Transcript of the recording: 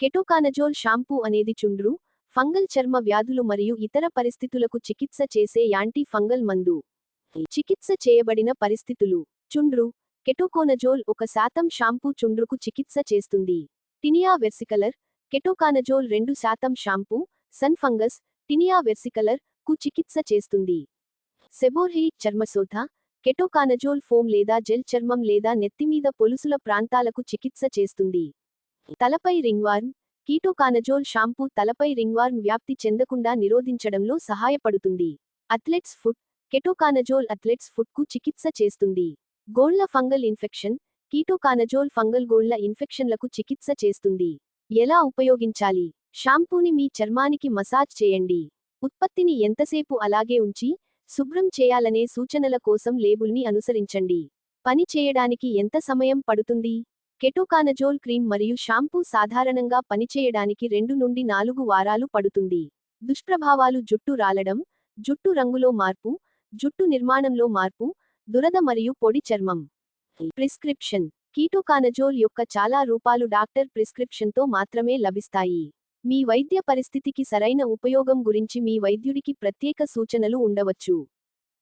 Ketoconazole shampoo అనేది చుండ్రు fungal చర్మ వ్యాధులు మరియు ఇతర పరిస్థితులకు చికిత్స చేసే యాంటీ ఫంగల్ మందు. చికిత్స చేయబడిన పరిస్థితులు. చుండ్రు కెటోకోనజోల్ ఒక శాతం షాంపూ చుండ్రుకు చికిత్స చేస్తుంది. టినియా వెర్సికలర్ కెటోకానజోల్ రెండు శాతం షాంపూ సన్ ఫంగస్ టినియా వెర్సికలర్కు చికిత్స చేస్తుంది. సెబోర్హీ చర్మశోథ కెటోకానజోల్ ఫోమ్ లేదా జెల్ చర్మం లేదా నెత్తిమీద పొలుసుల ప్రాంతాలకు చికిత్స చేస్తుంది. తలపై రింగ్వార్మ్ కీటోకానజోల్ షాంపూ తలపై రింగ్వార్మ్ వ్యాప్తి చెందకుండా నిరోధించడంలో సహాయపడుతుంది. అథ్లెట్స్ ఫుట్ కెటోకానజోల్ అథ్లెట్స్ ఫుట్కు చికిత్స చేస్తుంది. గోళ్ళ ఫంగల్ ఇన్ఫెక్షన్ కీటోకానజోల్ ఫంగల్ గోళ్ళ ఇన్ఫెక్షన్లకు చికిత్స చేస్తుంది. ఎలా ఉపయోగించాలి? షాంపూని మీ చర్మానికి మసాజ్ చేయండి. ఉత్పత్తిని ఎంతసేపు అలాగే ఉంచి శుభ్రం చేయాలనే సూచనల కోసం లేబుల్ని అనుసరించండి. పని చేయడానికి ఎంత సమయం పడుతుంది? కెటోకానజోల్ క్రీమ్ మరియు షాంపూ సాధారణంగా పనిచేయడానికి రెండు నుండి నాలుగు వారాలు పడుతుంది. దుష్ప్రభావాలు జుట్టు రాలడం జుట్టు రంగులో మార్పు జుట్టు నిర్మాణంలో మార్పు దురద మరియు పొడి చర్మం. ప్రిస్క్రిప్షన్. కీటోకానజోల్ యొక్క చాలా రూపాలు డాక్టర్ ప్రిస్క్రిప్షన్తో మాత్రమే లభిస్తాయి. మీ వైద్య పరిస్థితికి సరైన ఉపయోగం గురించి మీ వైద్యుడికి ప్రత్యేక సూచనలు ఉండవచ్చు.